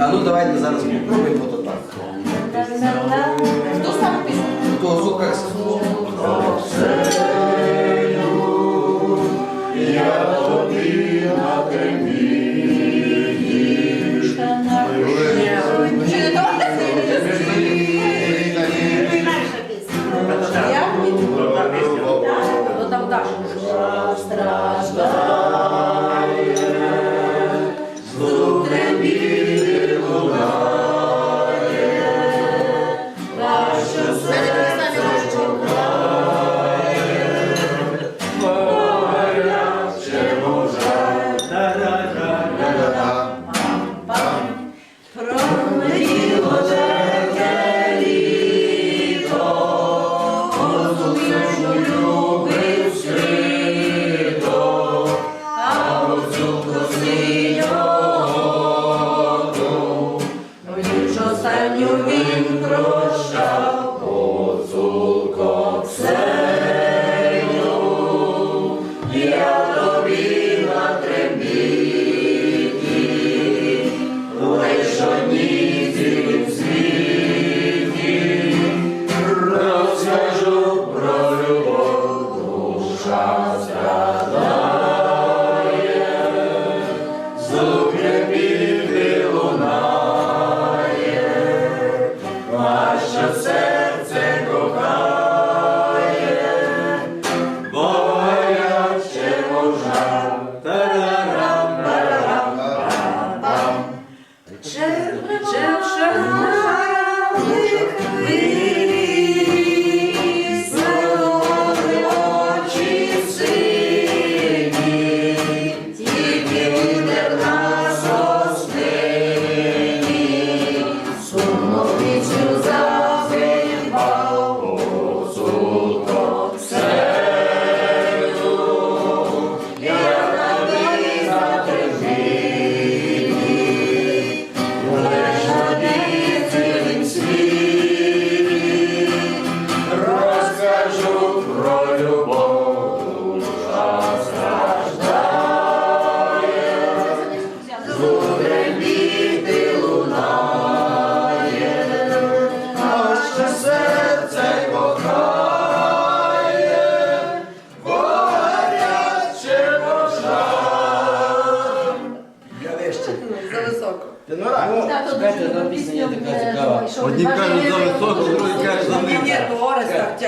А ну давайте зараз попробуємо то так. Хто саме пісню? То звук Чи? Я? Ну так. you. Я тобі на трембіті, лиш цілім Ти ну рак. Чекайте, одна пісня є така цікава. Одні кажуть за високо, другі кажуть за Ні, низько. ні, то.